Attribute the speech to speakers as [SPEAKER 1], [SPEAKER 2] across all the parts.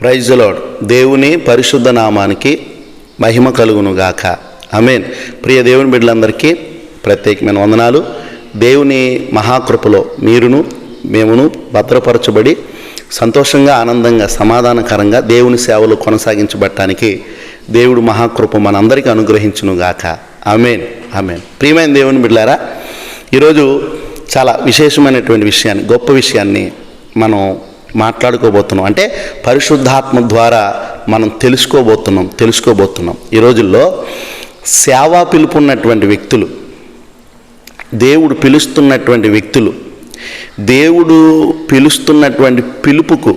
[SPEAKER 1] Praise దేవుని పరిశుద్ధ నామానికి మహిమ కలుగును గాక అమేన్ ప్రియ దేవుని బిడ్డలందరికీ ప్రత్యేకమైన వందనాలు. దేవుని మహాకృపలో మీరును మేమును భద్రపరచబడి సంతోషంగా ఆనందంగా సమాధానకరంగా దేవుని సేవలు కొనసాగించబట్టానికి దేవుడు మహాకృప మనందరికీ అనుగ్రహించును గాక అమేన్ అమేన్ ప్రియమైన దేవుని బిడ్డారా ఈరోజు చాలా విశేషమైనటువంటి విషయాన్ని గొప్ప విషయాన్ని మనం మాట్లాడుకోబోతున్నాం. అంటే పరిశుద్ధాత్మ ద్వారా మనం తెలుసుకోబోతున్నాం తెలుసుకోబోతున్నాం. ఈ రోజుల్లో సేవా పిలుపున్నటువంటి వ్యక్తులు దేవుడు పిలుస్తున్నటువంటి వ్యక్తులు దేవుడు పిలుస్తున్నటువంటి పిలుపుకు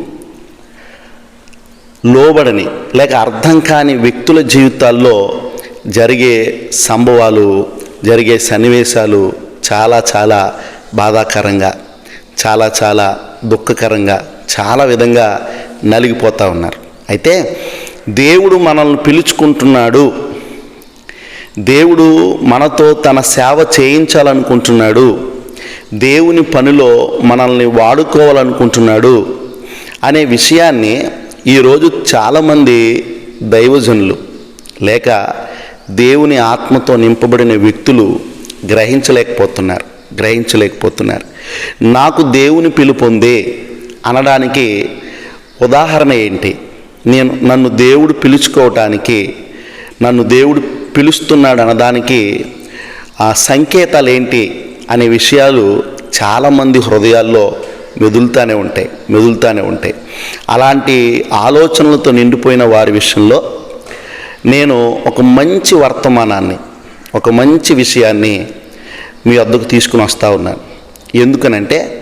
[SPEAKER 1] లోబడని లేక అర్థం కాని వ్యక్తుల జీవితాల్లో జరిగే సంభవాలు జరిగే సన్నివేశాలు చాలా చాలా బాధాకరంగా చాలా చాలా దుఃఖకరంగా చాలా విధంగా నలిగిపోతూ ఉన్నారు. అయితే దేవుడు మనల్ని పిలుచుకుంటున్నాడు. దేవుడు మనతో తన సేవ చేయించాలనుకుంటున్నాడు. దేవుని పనిలో మనల్ని వాడుకోవాలనుకుంటున్నాడు అనే విషయాన్ని ఈరోజు చాలామంది దైవజనులు లేక దేవుని ఆత్మతో నింపబడిన వ్యక్తులు గ్రహించలేకపోతున్నారు గ్రహించలేకపోతున్నారు. నాకు దేవుని పిలుపు అనడానికి ఉదాహరణ ఏంటి? నేను నన్ను దేవుడు పిలుచుకోవటానికి నన్ను దేవుడు పిలుస్తున్నాడు అనడానికి ఆ సంకేతాలు ఏంటి అనే విషయాలు చాలామంది హృదయాల్లో మెదులుతూనే ఉంటాయి మెదులుతూనే ఉంటాయి. అలాంటి ఆలోచనలతో నిండిపోయిన వారి విషయంలో నేను ఒక మంచి వర్తమానాన్ని ఒక మంచి విషయాన్ని మీ వద్దకు తీసుకుని వస్తూ ఉన్నాను. ఎందుకనంటే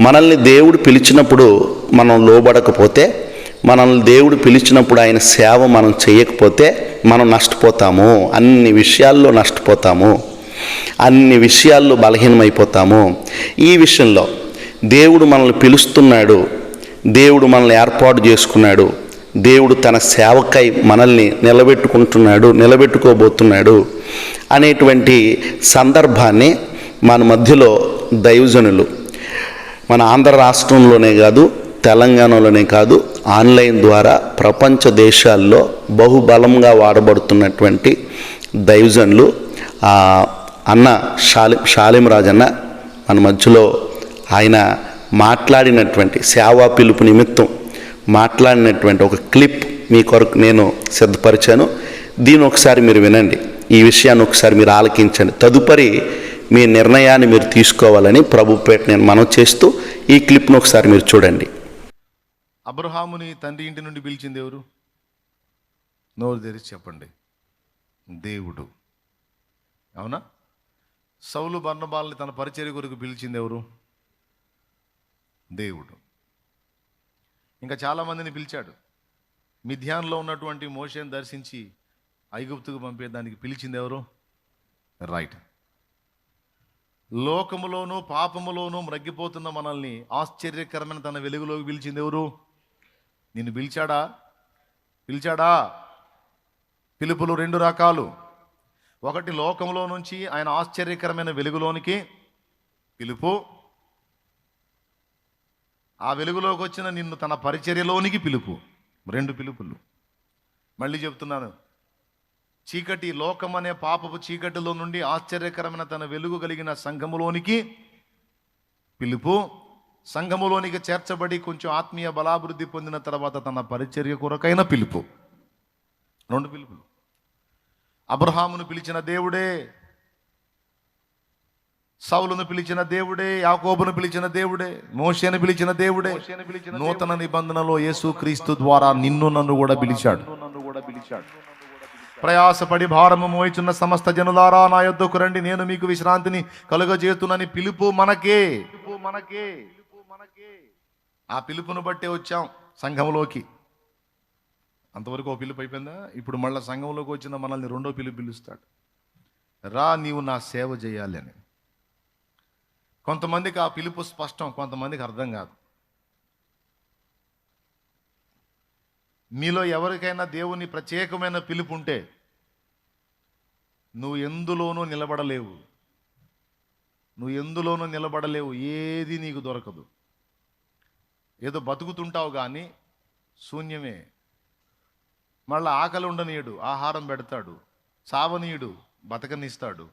[SPEAKER 1] మనల్ని దేవుడు పిలిచినప్పుడు మనం లోబడకపోతే మనల్ని దేవుడు పిలిచినప్పుడు ఆయన సేవ మనం చేయకపోతే మనం నష్టపోతాము. అన్ని విషయాల్లో నష్టపోతాము. అన్ని విషయాల్లో బలహీనమైపోతాము. ఈ విషయంలో దేవుడు మనల్ని పిలుస్తున్నాడు. దేవుడు మనల్ని ఏర్పాటు చేసుకున్నాడు. దేవుడు తన సేవకై మనల్ని నిలబెట్టుకుంటున్నాడు నిలబెట్టుకోబోతున్నాడు అనేటువంటి సందర్భాన్ని మన మధ్యలో దైవజనులు మన ఆంధ్ర రాష్ట్రంలోనే కాదు తెలంగాణలోనే కాదు ఆన్లైన్ ద్వారా ప్రపంచ దేశాల్లో బహుబలంగా వాడబడుతున్నటువంటి దైవజన్లు అన్న షాలి షాలిం రాజన్న మన మధ్యలో ఆయన మాట్లాడినటువంటి సేవా పిలుపు నిమిత్తం మాట్లాడినటువంటి ఒక క్లిప్ మీ కొరకు నేను సిద్ధపరిచాను. దీని ఒకసారి మీరు వినండి. ఈ విషయాన్ని ఒకసారి మీరు ఆలకించండి. తదుపరి మీ నిర్ణయాన్ని మీరు తీసుకోవాలని ప్రభుపేట నేను మనం చేస్తూ ఈ క్లిప్ను ఒకసారి మీరు చూడండి.
[SPEAKER 2] అబ్రహాముని తండ్రి ఇంటి నుండి పిలిచింది ఎవరు? నోరు తెరిచి చెప్పండి. దేవుడు. అవునా? సౌలు బర్ణబాల్ని తన పరిచర్య కొరకు పిలిచింది ఎవరు? దేవుడు. ఇంకా చాలామందిని పిలిచాడు. మిథ్యాన్లో ఉన్నటువంటి మోషన్ దర్శించి ఐగుప్తుకు పంపేదానికి పిలిచింది ఎవరు? రైట్. లోకములోనూ పాపములోనూ మ్రగ్గిపోతున్న మనల్ని ఆశ్చర్యకరమైన తన వెలుగులోకి పిలిచింది ఎవరు? నిన్ను పిలిచాడా? పిలిచాడా? పిలుపులు రెండు రకాలు. ఒకటి లోకంలో నుంచి ఆయన ఆశ్చర్యకరమైన వెలుగులోనికి పిలుపు. ఆ వెలుగులోకి వచ్చిన నిన్ను తన పరిచర్యలోనికి పిలుపు. రెండు పిలుపులు. మళ్ళీ చెప్తున్నాను. చీకటి లోకం అనే పాపపు చీకటిలో నుండి ఆశ్చర్యకరమైన తన వెలుగు కలిగిన సంఘములోనికి పిలుపు సంఘములోనికి చేర్చబడి కొంచెం ఆత్మీయ బలాభివృద్ధి పొందిన తర్వాత తన పరిచర్య కొరకైన పిలుపు. రెండు పిలుపులు. అబ్రహామును పిలిచిన దేవుడే సౌలును పిలిచిన దేవుడే యాకోబును పిలిచిన దేవుడే మోషేను పిలిచిన దేవుడే నూతన నిబంధనలో యేసు క్రీస్తు ద్వారా నిన్ను నన్ను కూడా పిలిచాడు. ప్రయాసపడి భారము మోయిచున్న సమస్త జనులారా నా యొద్దకు రండి. నేను మీకు విశ్రాంతిని కలుగజేస్తున్నాని పిలుపు మనకే. మనకే. పిలుపు మనకే. ఆ పిలుపును బట్టే వచ్చాం సంఘంలోకి అంతవరకు ఓ పిలుపు అయిపోయిందా? ఇప్పుడు మళ్ళీ సంఘంలోకి వచ్చిన మనల్ని రెండో పిలుపు పిలుస్తాడు. రా నీవు నా సేవ చేయాలి అని. కొంతమందికి ఆ పిలుపు స్పష్టం కొంతమందికి అర్థం కాదు. మీలో ఎవరికైనా దేవుని ప్రత్యేకమైన పిలుపు ఉంటే నువ్వు ఎందులోనూ నిలబడలేవు. నువ్వు ఎందులోనూ నిలబడలేవు. ఏది నీకు దొరకదు. ఏదో బతుకుతుంటావు కానీ శూన్యమే. మళ్ళీ ఆకలి ఉండనీయుడు ఆహారం పెడతాడు సావనీయుడు బతకనిస్తాడు.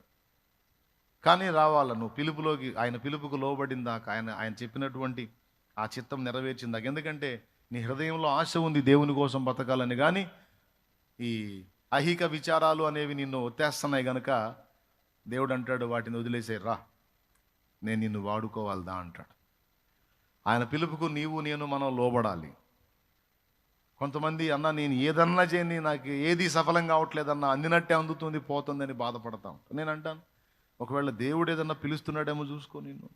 [SPEAKER 2] కానీ రావాల? నువ్వు పిలుపులోకి ఆయన పిలుపుకు లోబడిందాక ఆయన ఆయన చెప్పినటువంటి ఆ చిత్తం నెరవేర్చిందాక ఎందుకంటే నీ హృదయంలో ఆశ ఉంది దేవుని కోసం బతకాలని కానీ ఈ అహిక విచారాలు అనేవి నిన్ను ఒత్తేస్తున్నాయి గనక దేవుడు అంటాడు వాటిని వదిలేసే రా. నేను నిన్ను వాడుకోవాలదా? అంటాడు. ఆయన పిలుపుకు నీవు నేను మనం లోబడాలి. కొంతమంది అన్న నేను ఏదన్నా చేయని నాకు ఏది సఫలం కావట్లేదన్న అందినట్టే అందుతుంది పోతుందని బాధపడతాం నేను అంటాను ఒకవేళ దేవుడు ఏదన్నా పిలుస్తున్నాడేమో చూసుకో నిన్ను.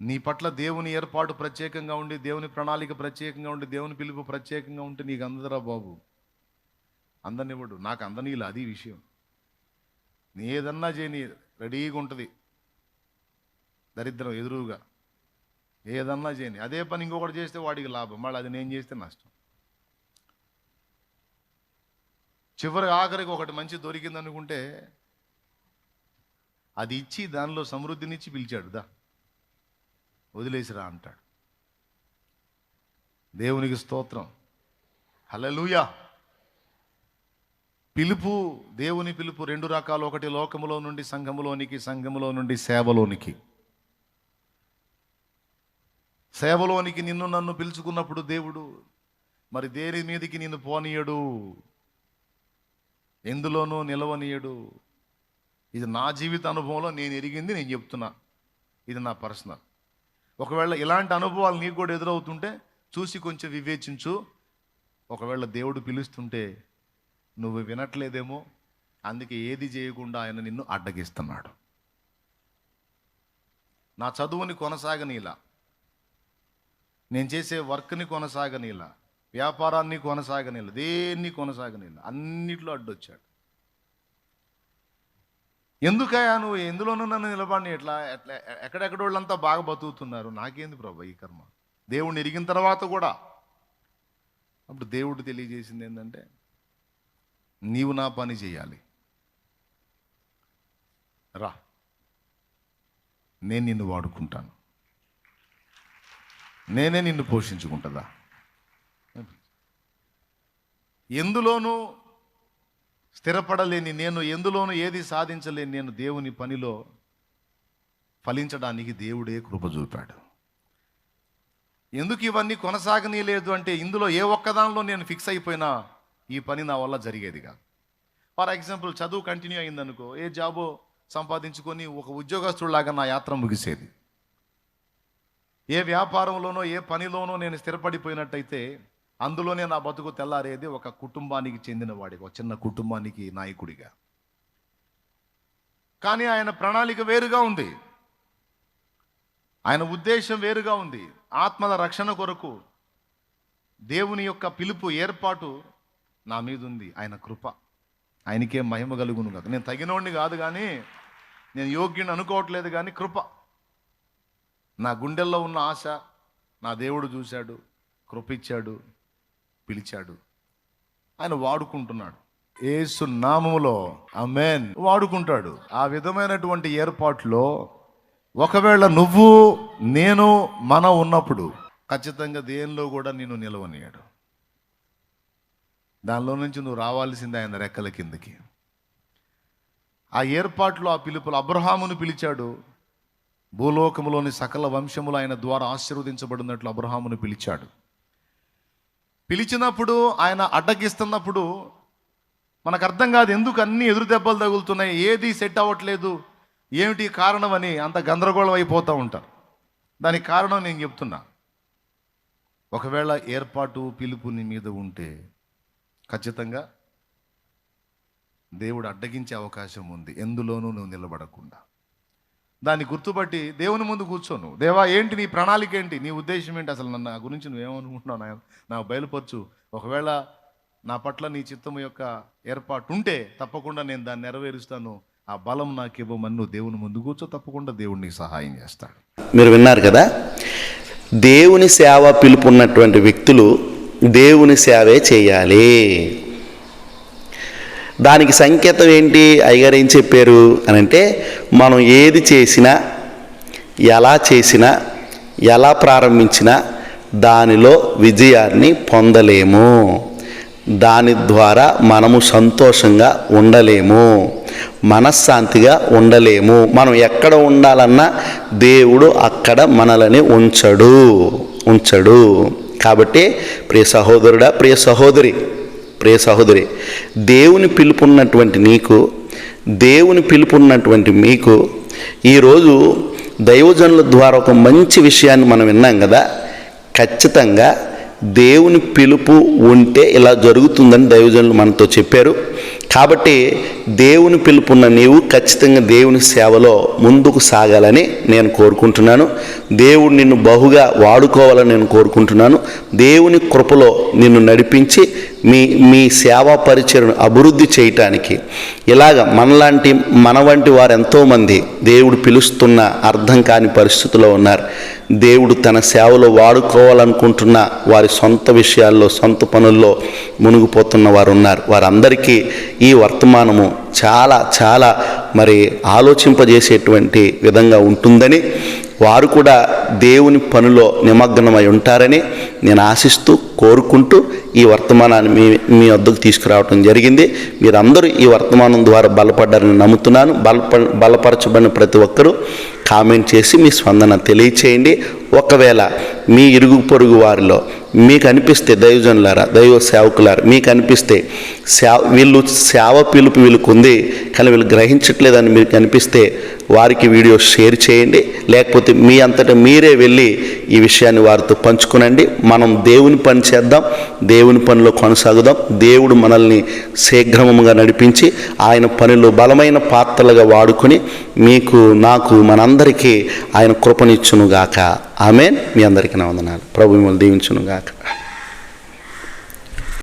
[SPEAKER 2] నీ పట్ల దేవుని ఏర్పాటు ప్రత్యేకంగా ఉండి దేవుని ప్రణాళిక ప్రత్యేకంగా ఉండి దేవుని పిలుపు ప్రత్యేకంగా ఉంటే నీకు అందరా బాబు. అందనివ్వడు నాకు అందనీలా అది విషయం. నీ ఏదన్నా చేయని రెడీగా ఉంటుంది. దరిద్రం ఎదురుగా. ఏదన్నా చేయని అదే పని ఇంకొకటి చేస్తే వాడికి లాభం. మళ్ళీ అది నేను చేస్తే నష్టం. చివరి ఆఖరికి ఒకటి మంచి దొరికింది అనుకుంటే అది ఇచ్చి దానిలో సమృద్ధినిచ్చి పిలిచాడు. దా. వదిలేసిరా అంటాడు. దేవునికి స్తోత్రం. హలలుయా పిలుపు దేవుని పిలుపు రెండు రకాలు. ఒకటి లోకములో నుండి సంఘములోనికి సంఘములో నుండి సేవలోనికి. సేవలోనికి నిన్ను నన్ను పిలుచుకున్నప్పుడు దేవుడు మరి దేని మీదకి నిన్ను పోనీయడు? ఎందులోనూ నిలవనీయడు. ఇది నా జీవిత అనుభవంలో నేను ఎరిగింది నేను చెప్తున్నా. ఇది నా పర్సనల్. ఒకవేళ ఇలాంటి అనుభవాలు నీకు కూడా ఎదురవుతుంటే చూసి కొంచెం వివేచించు. ఒకవేళ దేవుడు పిలుస్తుంటే నువ్వు వినట్లేదేమో అందుకే ఏది చేయకుండా ఆయన నిన్ను అడ్డగిస్తున్నాడు. నా చదువుని కొనసాగనీలా. నేను చేసే వర్క్ని కొనసాగనీలా. వ్యాపారాన్ని కొనసాగనీలా. దేన్ని కొనసాగనీలా. అన్నిట్లో అడ్డొచ్చాడు. ఎందుకయ్యా నువ్వు? ఎందులోనూ నన్ను నిలబడి ఎట్లా? ఎట్లా? ఎక్కడెక్కడ వాళ్ళంతా బాగా బతుకుతున్నారు? నాకేంది ప్రభు ఈ కర్మ? దేవుడిని ఎరిగిన తర్వాత కూడా అప్పుడు దేవుడు తెలియజేసింది ఏంటంటే నీవు నా పని చేయాలి. రా. నేను నిన్ను వాడుకుంటాను. నేనే నిన్ను పోషించుకుంటుందా? ఎందులోనూ స్థిరపడలేని నేను ఎందులోనూ ఏది సాధించలేని నేను దేవుని పనిలో ఫలించడానికి దేవుడే కృప చూపాడు. ఎందుకు ఇవన్నీ కొనసాగనీయలేదు అంటే ఇందులో ఏ ఒక్కదానిలో నేను ఫిక్స్ అయిపోయినా ఈ పని నా వల్ల జరిగేది కాదు ఫర్ ఎగ్జాంపుల్ చదువు కంటిన్యూ అయిందనుకో ఏ జాబో సంపాదించుకొని ఒక ఉద్యోగస్తుడిలాగా నా యాత్ర ముగిసేది. ఏ వ్యాపారంలోనో ఏ పనిలోనో నేను స్థిరపడిపోయినట్టయితే అందులోనే నా బతుకు తెల్లారేది ఒక కుటుంబానికి చెందిన వాడి ఒక చిన్న కుటుంబానికి నాయకుడిగా. కానీ ఆయన ప్రణాళిక వేరుగా ఉంది. ఆయన ఉద్దేశం వేరుగా ఉంది. ఆత్మల రక్షణ కొరకు దేవుని యొక్క పిలుపు ఏర్పాటు నా మీద ఉంది. ఆయన కృప. ఆయనకే మహిమ కలుగును కాదు నేను తగినోడిని కాదు కానీ నేను యోగ్యుని అనుకోవట్లేదు కానీ కృప. నా గుండెల్లో ఉన్న ఆశ నా దేవుడు చూశాడు కృపిచ్చాడు పిలిచాడు. ఆయన వాడుకుంటున్నాడు. ఏసు నామములో అమెన్ వాడుకుంటాడు. ఆ విధమైనటువంటి ఏర్పాట్లో ఒకవేళ నువ్వు నేను మనం ఉన్నప్పుడు ఖచ్చితంగా దేనిలో కూడా నేను నిలవనియాడు. దానిలో నుంచి నువ్వు రావాల్సిందే ఆయన రెక్కల కిందకి. ఆ ఏర్పాట్లో ఆ పిలుపులు అబ్రహామును పిలిచాడు. భూలోకములోని సకల వంశములు ఆయన ద్వారా ఆశీర్వదించబడినట్లు అబ్రహామును పిలిచాడు. పిలిచినప్పుడు ఆయన అడ్డగిస్తున్నప్పుడు మనకు అర్థం కాదు ఎందుకు అన్ని ఎదురు దెబ్బలు తగులుతున్నాయి ఏది సెట్ అవ్వట్లేదు ఏమిటి కారణం అని అంత గందరగోళం అయిపోతూ ఉంటారు. దానికి కారణం నేను చెప్తున్నా. ఒకవేళ ఏర్పాటు పిలుపు నీ మీద ఉంటే ఖచ్చితంగా దేవుడు అడ్డగించే అవకాశం ఉంది. ఎందులోనూ నువ్వు నిలబడకుండా. దాన్ని గుర్తుపట్టి దేవుని ముందు కూర్చోను దేవా ఏంటి నీ ప్రణాళిక ఏంటి? నీ ఉద్దేశం ఏంటి? అసలు నన్ను నా గురించి నువ్వేమనుకుంటున్నావు? నా నాకు బయలుపరచు. ఒకవేళ నా పట్ల నీ చిత్తము యొక్క ఏర్పాటు ఉంటే తప్పకుండా నేను దాన్ని నెరవేరుస్తాను. ఆ బలం నాకు ఇవ్వమని నువ్వు దేవుని ముందు కూర్చో. తప్పకుండా దేవుడిని సహాయం చేస్తాడు.
[SPEAKER 1] మీరు విన్నారు కదా? దేవుని సేవ పిలుపున్నటువంటి వ్యక్తులు దేవుని సేవే చేయాలి. దానికి సంకేతం ఏంటి అయ్యగారు ఏం చెప్పారు అని అంటే మనం ఏది చేసినా ఎలా చేసినా ఎలా ప్రారంభించినా దానిలో విజయాన్ని పొందలేము. దాని ద్వారా మనము సంతోషంగా ఉండలేము. మనశ్శాంతిగా ఉండలేము. మనం ఎక్కడ ఉండాలన్నా దేవుడు అక్కడ మనలని ఉంచడు. ఉంచడు. కాబట్టి ప్రియ సహోదరుడా ప్రియ సహోదరి ప్రియ సహోదరి దేవుని పిలుపున్నటువంటి నీకు దేవుని పిలుపున్నటువంటి మీకు ఈరోజు దైవజనుల ద్వారా ఒక మంచి విషయాన్ని మనం విన్నాం కదా? ఖచ్చితంగా దేవుని పిలుపు ఉంటే ఇలా జరుగుతుందని దైవజనులు మనతో చెప్పారు. కాబట్టి దేవుని పిలుపున్న నీవు ఖచ్చితంగా దేవుని సేవలో ముందుకు సాగాలని నేను కోరుకుంటున్నాను. దేవుడు నిన్ను బహుగా వాడుకోవాలని నేను కోరుకుంటున్నాను. దేవుని కృపలో నిన్ను నడిపించి మీ మీ సేవా పరిచయను అభివృద్ధి చేయటానికి. ఇలాగ మనలాంటి మన వంటి వారు ఎంతోమంది దేవుడు పిలుస్తున్న అర్థం కాని పరిస్థితిలో ఉన్నారు. దేవుడు తన సేవలో వాడుకోవాలనుకుంటున్న వారి సొంత విషయాల్లో సొంత పనుల్లో మునిగిపోతున్న వారు ఉన్నారు. వారందరికీ ఈ వర్తమానము చాలా చాలా మరి ఆలోచింపజేసేటువంటి విధంగా ఉంటుందని వారు కూడా దేవుని పనిలో నిమగ్నమై ఉంటారని నేను ఆశిస్తూ కోరుకుంటూ ఈ వర్తమానాన్ని మీ మీ వద్దకు తీసుకురావడం జరిగింది. మీరందరూ ఈ వర్తమానం ద్వారా బలపడ్డారని నమ్ముతున్నాను. బలప బలపరచబడిన ప్రతి ఒక్కరూ కామెంట్ చేసి మీ స్పందన తెలియచేయండి. ఒకవేళ మీ ఇరుగు పొరుగు వారిలో మీకు అనిపిస్తే దైవజనులారా దైవ సేవకులారా మీకు అనిపిస్తే సేవ వీళ్ళు సేవ పిలుపు వీళ్ళకు ఉంది కానీ వీళ్ళు గ్రహించట్లేదని మీకు అనిపిస్తే వారికి వీడియో షేర్ చేయండి. లేకపోతే మీ అంతటా మీరే వెళ్ళి ఈ విషయాన్ని వారితో పంచుకునండి. మనం దేవుని పని చేద్దాం. దేవుని పనిలో కొనసాగుదాం. దేవుడు మనల్ని శీఘ్రముగా నడిపించి ఆయన పనిలో బలమైన పాత్రలుగా వాడుకొని మీకు నాకు మనందరికీ ఆయన కృపనిచ్చునుగాక. ఆమెన్. మీ అందరికీ నా వందనాలు. ప్రభు మిమ్మల్ని దీవించునుగాక.